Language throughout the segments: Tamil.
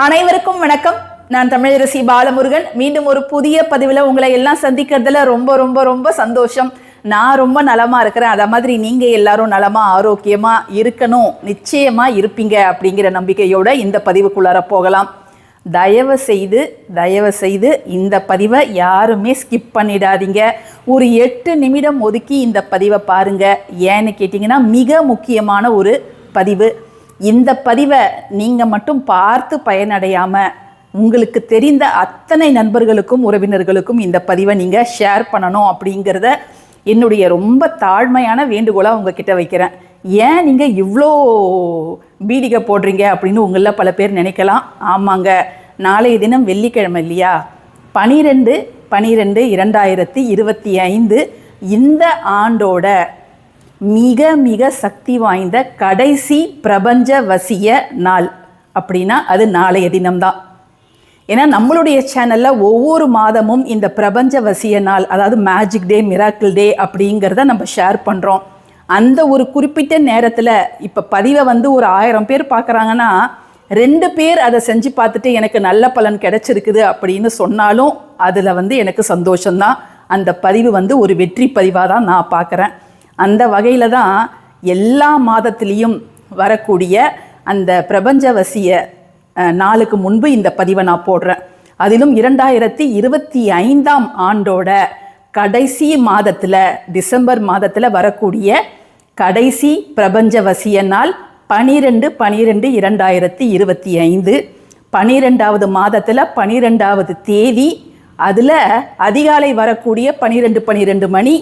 அனைவருக்கும் வணக்கம். நான் தமிழரசி பாலமுருகன். மீண்டும் ஒரு புதிய பதிவில் உங்களை எல்லாம் சந்திக்கிறதுல ரொம்ப ரொம்ப ரொம்ப சந்தோஷம். நான் ரொம்ப நலமா இருக்கிறேன். அதை மாதிரி நீங்க எல்லாரும் நலமா ஆரோக்கியமா இருக்கணும். நிச்சயமா இருப்பீங்க அப்படிங்கிற நம்பிக்கையோட இந்த பதிவுக்குள்ளார போகலாம். தயவு செய்து தயவு செய்து இந்த பதிவை யாருமே ஸ்கிப் பண்ணிடாதீங்க. ஒரு எட்டு நிமிடம் ஒதுக்கி இந்த பதிவை பாருங்க. ஏன்னு கேட்டிங்கன்னா மிக முக்கியமான ஒரு பதிவு. இந்த பதிவை நீங்கள் மட்டும் பார்த்து பயனடையாமல் உங்களுக்கு தெரிந்த அத்தனை நண்பர்களுக்கும் உறவினர்களுக்கும் இந்த பதிவை நீங்கள் ஷேர் பண்ணணும் அப்படிங்கிறத என்னுடைய ரொம்ப தாழ்மையான வேண்டுகோளாக உங்ககிட்ட வைக்கிறேன். ஏன் நீங்கள் இவ்வளோ பீடிகை போடுறீங்க அப்படின்னு உங்களில் பல பேர் நினைக்கலாம். ஆமாங்க நாளைய தினம் வெள்ளிக்கிழமை இல்லையா? பனிரெண்டு பனிரெண்டு இரண்டாயிரத்தி இருபத்தி ஐந்து இந்த ஆண்டோட மிக மிக சக்தி வாய்ந்த கடைசி பிரபஞ்ச வசிய நாள் அப்படின்னா அது நாளைய தினம்தான். ஏன்னா நம்மளுடைய சேனலில் ஒவ்வொரு மாதமும் இந்த பிரபஞ்ச வசிய நாள் அதாவது மேஜிக் டே மிராக்கிள் டே அப்படிங்கிறத நம்ம ஷேர் பண்ணுறோம் அந்த ஒரு குறிப்பிட்ட நேரத்தில் இப்போ பதிவை வந்து ஒரு ஆயிரம் பேர் பார்க்குறாங்கன்னா ரெண்டு பேர் அதை செஞ்சு பார்த்துட்டு எனக்கு நல்ல பலன் கிடைச்சிருக்குது அப்படின்னு சொன்னாலும் அதில் வந்து எனக்கு சந்தோஷம்தான். அந்த பதிவு வந்து ஒரு வெற்றி பதிவாக தான் நான் பார்க்குறேன். அந்த வகையில் தான் எல்லா மாதத்துலேயும் வரக்கூடிய அந்த பிரபஞ்சவசிய வசிய நாளுக்கு முன்பு இந்த பதிவை நான் போடுறேன். அதிலும் இரண்டாயிரத்தி இருபத்தி ஐந்தாம் ஆண்டோட கடைசி மாதத்தில் டிசம்பர் மாதத்தில் வரக்கூடிய கடைசி பிரபஞ்சவசிய நாள் பனிரெண்டு பனிரெண்டு இரண்டாயிரத்தி இருபத்தி ஐந்து பனிரெண்டாவது மாதத்தில் பனிரெண்டாவது தேதி அதில் அதிகாலை வரக்கூடிய பனிரெண்டு பனிரெண்டு மணி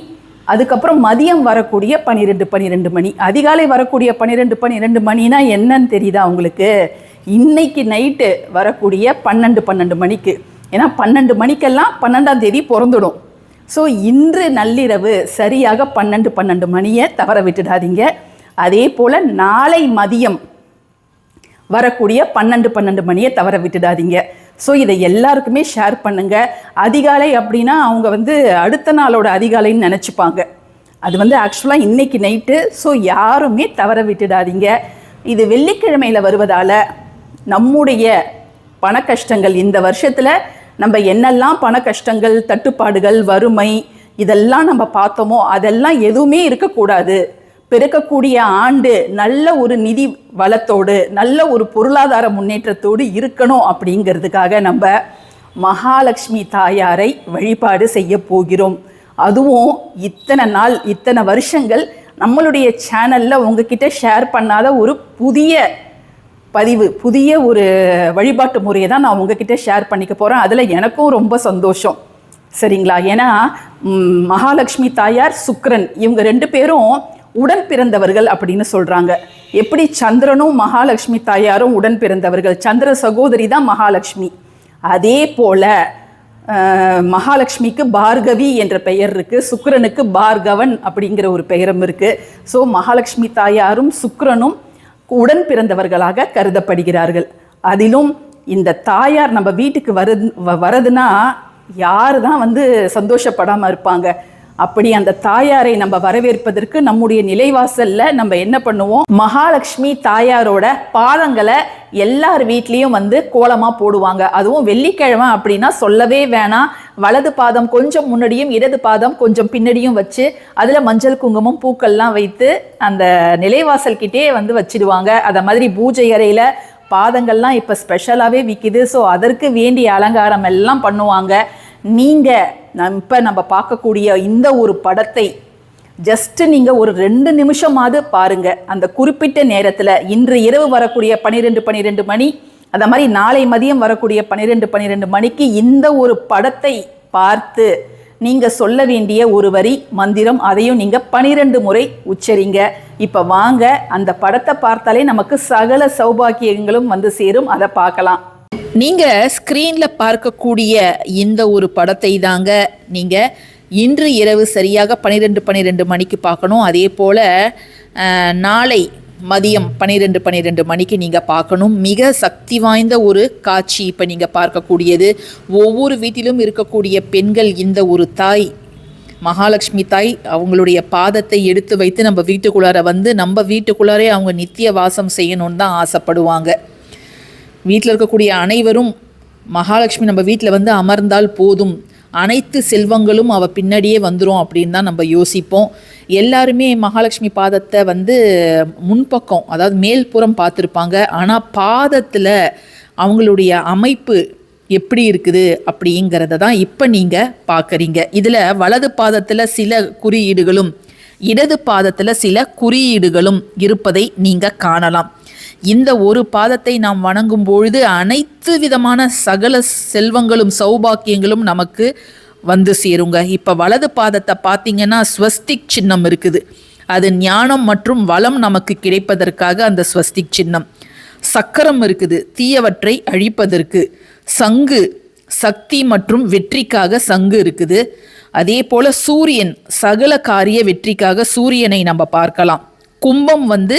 அதுக்கப்புறம் மதியம் வரக்கூடிய பன்னிரெண்டு பன்னிரெண்டு மணி. அதிகாலை வரக்கூடிய பன்னிரெண்டு பன்னிரெண்டு மணினா என்னன்னு தெரியுதா உங்களுக்கு? இன்னைக்கு நைட்டு வரக்கூடிய பன்னெண்டு பன்னெண்டு மணிக்கு. ஏன்னா பன்னெண்டு மணிக்கெல்லாம் பன்னெண்டாம் தேதி பிறந்துடும். ஸோ இன்று நள்ளிரவு சரியாக பன்னெண்டு பன்னெண்டு மணியை தவற விட்டுடாதீங்க. அதே போல் நாளை மதியம் வரக்கூடிய பன்னெண்டு பன்னெண்டு மணியை தவற விட்டுடாதீங்க. ஸோ இதை எல்லாருக்குமே ஷேர் பண்ணுங்க. அதிகாலை அப்படின்னா அவங்க வந்து அடுத்த நாளோட அதிகாலைன்னு நினச்சிப்பாங்க. அது வந்து ஆக்சுவலாக இன்னைக்கு நைட்டு ஸோ யாருமே தவற விட்டுடாதீங்க. இது வெள்ளிக்கிழமையில் வருவதால் நம்முடைய பண கஷ்டங்கள் இந்த வருஷத்தில் நம்ம என்னெல்லாம் பண கஷ்டங்கள் தட்டுப்பாடுகள் வறுமை இதெல்லாம் நம்ம பார்த்தோமோ அதெல்லாம் எதுவுமே இருக்கக்கூடாது. பிறக்கக்கூடிய ஆண்டு நல்ல ஒரு நிதி வளத்தோடு நல்ல ஒரு பொருளாதார முன்னேற்றத்தோடு இருக்கணும் அப்படிங்கிறதுக்காக நம்ம மகாலட்சுமி தாயாரை வழிபாடு செய்ய போகிறோம். அதுவும் இத்தனை நாள் இத்தனை வருஷங்கள் நம்மளுடைய சேனலில் உங்ககிட்ட ஷேர் பண்ணாத ஒரு புதிய பதிவு புதிய ஒரு வழிபாட்டு முறையை தான் நான் உங்ககிட்ட ஷேர் பண்ணிக்க போகிறேன் அதில் எனக்கும் ரொம்ப சந்தோஷம். சரிங்களா? ஏன்னா மகாலட்சுமி தாயார் சுக்ரன் இவங்க ரெண்டு பேரும் உடன் பிறந்தவர்கள் அப்படின்னு சொல்கிறாங்க எப்படி சந்திரனும் மகாலட்சுமி தாயாரும் உடன் பிறந்தவர்கள்? சந்திர சகோதரி தான் மகாலட்சுமி. அதே போல் மகாலட்சுமிக்கு பார்கவி என்ற பெயர் இருக்கு. சுக்கரனுக்கு பார்கவன் அப்படிங்கிற ஒரு பெயரும் இருக்கு. ஸோ மகாலட்சுமி தாயாரும் சுக்கரனும் உடன் பிறந்தவர்களாக கருதப்படுகிறார்கள். அதிலும் இந்த தாயார் நம்ம வீட்டுக்கு வரு வ- வரதுன்னா யார் தான் வந்து சந்தோஷப்படாமல் இருப்பாங்க? அப்படி அந்த தாயாரை நம்ம வரவேற்பதற்கு நம்முடைய நிலைவாசல்ல நம்ம என்ன பண்ணுவோம்? மகாலட்சுமி தாயாரோட பாதங்களை எல்லார் வீட்லேயும் வந்து கோலமா போடுவாங்க. அதுவும் வெள்ளிக்கிழமை அப்படின்னா சொல்லவே வேணாம். வலது பாதம் கொஞ்சம் முன்னாடியும் இடது பாதம் கொஞ்சம் பின்னாடியும் வச்சு அதுல மஞ்சள் குங்குமம் பூக்கள்லாம் வைத்து அந்த நிலைவாசல் கிட்டே வந்து வச்சிடுவாங்க. அத மாதிரி பூஜை அறையில பாதங்கள்லாம் இப்போ ஸ்பெஷலாகவே விற்கிது ஸோ அதற்கு வேண்டிய அலங்காரம் எல்லாம் பண்ணுவாங்க. நீங்கள் இப்போ நம்ம பார்க்கக்கூடிய இந்த ஒரு படத்தை ஜஸ்ட் நீங்கள் ஒரு ரெண்டு நிமிஷமாவது பாருங்க. அந்த குறிப்பிட்ட நேரத்தில் இன்று இரவு வரக்கூடிய பன்னிரெண்டு பன்னிரெண்டு மணி அந்த மாதிரி நாளை மதியம் வரக்கூடிய பன்னிரெண்டு பன்னிரெண்டு மணிக்கு இந்த ஒரு படத்தை பார்த்து நீங்கள் சொல்ல வேண்டிய ஒரு வரி மந்திரம் அதையும் நீங்கள் பனிரெண்டு முறை உச்சரிங்க. இப்போ வாங்க அந்த படத்தை பார்த்தாலே நமக்கு சகல சௌபாக்கியங்களும் வந்து சேரும். அதை பார்க்கலாம். நீங்க ஸ்கிரீன்ல பார்க்கக்கூடிய இந்த ஒரு படத்தை தாங்க நீங்க இன்று இரவு சரியாக பன்னிரெண்டு பன்னிரெண்டு மணிக்கு பார்க்கணும். அதே போல நாளை மதியம் பன்னிரெண்டு பன்னிரெண்டு மணிக்கு நீங்கள் பார்க்கணும். மிக சக்தி வாய்ந்த ஒரு காட்சி இப்போ நீங்கள் பார்க்கக்கூடியது. ஒவ்வொரு வீட்டிலும் இருக்கக்கூடிய பெண்கள் இந்த ஒரு தாய் மகாலட்சுமி தாய் அவங்களுடைய பாதத்தை எடுத்து வைத்து நம்ம வீட்டுக்குள்ளார வந்து நம்ம வீட்டுக்குள்ளாரே அவங்க நித்திய வாசம் செய்யணும்னு தான் ஆசைப்படுவாங்க. வீட்டில் இருக்கக்கூடிய அனைவரும் மகாலட்சுமி நம்ம வீட்டில் வந்து அமர்ந்தால் போதும். அனைத்து செல்வங்களும் அவள் பின்னாடியே வந்துடும் அப்படின்னு தான் நம்ம யோசிப்போம். எல்லாருமே மகாலட்சுமி பாதத்தை வந்து முன்பக்கம் அதாவது மேல்புறம் பார்த்துருப்பாங்க. ஆனால் பாதத்தில் அவங்களுடைய அமைப்பு எப்படி இருக்குது அப்படிங்கிறத தான் இப்போ நீங்கள் பார்க்குறீங்க. இதில் வலது பாதத்தில் சில குறியீடுகளும் இடது பாதத்தில் சில குறியீடுகளும் இருப்பதை நீங்கள் காணலாம். இந்த ஒரு பாதத்தை நாம் வணங்கும் பொழுது அனைத்து விதமான சகல செல்வங்களும் சௌபாக்கியங்களும் நமக்கு வந்து சேருங்க. இப்போ வலது பாதத்தை பார்த்தீங்கன்னா ஸ்வஸ்திக் சின்னம் இருக்குது. அது ஞானம் மற்றும் வளம் நமக்கு கிடைப்பதற்காக அந்த ஸ்வஸ்திக் சின்னம். சக்கரம் இருக்குது தீயவற்றை அழிப்பதற்கு. சங்கு சக்தி மற்றும் வெற்றிக்காக சங்கு இருக்குது. அதே போல சூரியன் சகல காரிய வெற்றிக்காக சூரியனை நம்ம பார்க்கலாம். கும்பம் வந்து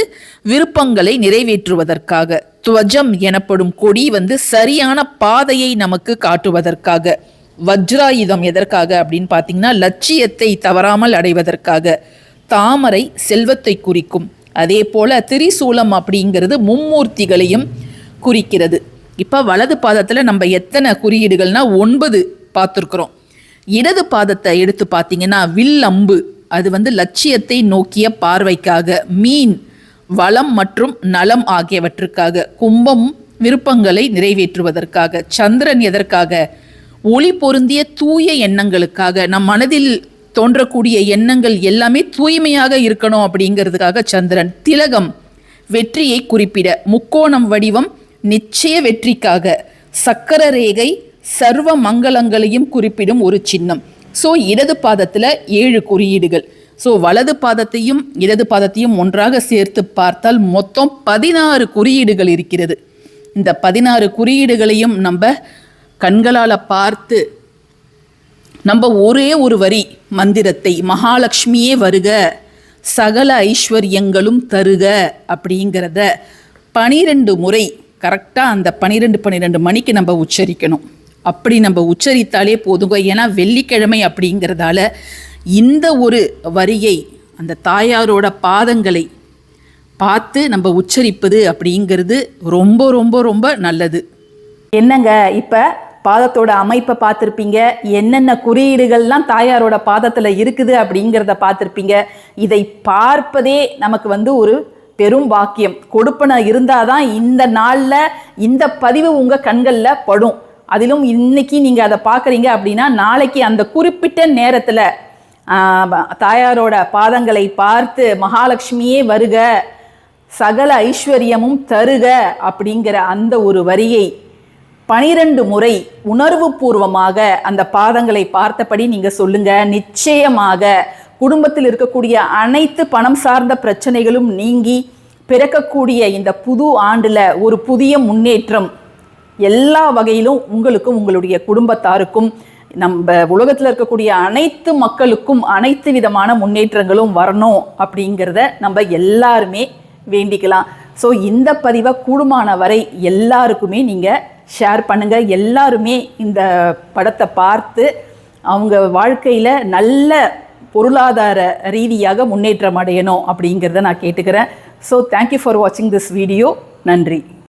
விருப்பங்களை நிறைவேற்றுவதற்காக. துவஜம் எனப்படும் கொடி வந்து சரியான பாதையை நமக்கு காட்டுவதற்காக. வஜ்ராயுதம் எதற்காக அப்படின்னு பார்த்தீங்கன்னா லட்சியத்தை தவறாமல் அடைவதற்காக. தாமரை செல்வத்தை குறிக்கும். அதே போல திரிசூலம் அப்படிங்கிறது மும்மூர்த்திகளையும் குறிக்கிறது. இப்போ வலது பாதத்தில் நம்ம எத்தனை குறியீடுகள்னா ஒன்பது பார்த்துருக்குறோம். இடது பாதத்தை எடுத்து பார்த்தீங்கன்னா வில் அம்பு அது வந்து லட்சியத்தை நோக்கிய பார்வைக்காக மீன் வளம் மற்றும் நலம் ஆகியவற்றுக்காக கும்பம் விருப்பங்களை நிறைவேற்றுவதற்காக சந்திரன் எதற்காக ஒளி பொருந்திய தூய எண்ணங்களுக்காக நம் மனதில் தோன்றக்கூடிய எண்ணங்கள் எல்லாமே தூய்மையாக இருக்கணும் அப்படிங்கிறதுக்காக சந்திரன் திலகம் வெற்றியை குறிப்பிட முக்கோணம் வடிவம் நிச்சய வெற்றிக்காக சக்கர ரேகை சர்வ மங்களங்களையும் குறிப்பிடும் ஒரு சின்னம். ஸோ இடது பாதத்தில் ஏழு குறியீடுகள். ஸோ வலது பாதத்தையும் இடது பாதத்தையும் ஒன்றாக சேர்த்து பார்த்தால் மொத்தம் பதினாறு குறியீடுகள் இருக்கிறது. இந்த பதினாறு குறியீடுகளையும் நம்ம கண்களால் பார்த்து நம்ம ஒரே ஒரு வரி மந்திரத்தை மகாலட்சுமியே வருக சகல ஐஸ்வர்யங்களும் தருக அப்படிங்கிறத பனிரெண்டு முறை கரெக்டாக அந்த பனிரெண்டு பன்னிரெண்டு மணிக்கு நம்ம உச்சரிக்கணும். அப்படி நம்ம உச்சரித்தாலே போதுங்க. ஏன்னா வெள்ளிக்கிழமை அப்படிங்கிறதால இந்த ஒரு வரியை அந்த தாயாரோட பாதங்களை பார்த்து நம்ம உச்சரிப்பது அப்படிங்கிறது ரொம்ப ரொம்ப ரொம்ப நல்லது. என்னங்க இப்போ பாதத்தோட அமைப்பை பார்த்துருப்பீங்க. என்னென்ன குறியீடுகள்லாம் தாயாரோட பாதத்தில் இருக்குது அப்படிங்கிறத பார்த்துருப்பீங்க. இதை பார்ப்பதே நமக்கு வந்து ஒரு பெரும் பாக்கியம். கொடுப்பனை இருந்தாதான் இந்த நாளில் இந்த பதிவு உங்கள் கண்களில் படும். அதிலும் இன்னைக்கு நீங்கள் அதை பார்க்குறீங்க அப்படின்னா நாளைக்கு அந்த குறிப்பிட்ட நேரத்தில் தாயாரோட பாதங்களை பார்த்து மகாலட்சுமியே வருக சகல ஐஸ்வர்யமும் தருக அப்படிங்கிற அந்த ஒரு வரியை பனிரெண்டு முறை உணர்வு பூர்வமாக அந்த பாதங்களை பார்த்தபடி நீங்கள் சொல்லுங்க. நிச்சயமாக குடும்பத்தில் இருக்கக்கூடிய அனைத்து பணம் சார்ந்த பிரச்சனைகளும் நீங்கி பிறக்கக்கூடிய இந்த புது ஆண்டில் ஒரு புதிய முன்னேற்றம் எல்லா வகையிலும் உங்களுக்கும் உங்களுடைய குடும்பத்தாருக்கும் நம்ம உலகத்தில் இருக்கக்கூடிய அனைத்து மக்களுக்கும் அனைத்து விதமான முன்னேற்றங்களும் வரணும் அப்படிங்கிறத நம்ம எல்லாருமே வேண்டிக்கலாம். ஸோ இந்த பதிவை கூடுமான வரை எல்லாருக்குமே நீங்கள் ஷேர் பண்ணுங்கள் எல்லாருமே இந்த படத்தை பார்த்து அவங்க வாழ்க்கையில் நல்ல பொருளாதார ரீதியாக முன்னேற்றம் அடையணும் அப்படிங்கிறத நான் கேட்டுக்கிறேன். ஸோ தேங்க்யூ ஃபார் வாட்சிங் திஸ் வீடியோ நன்றி.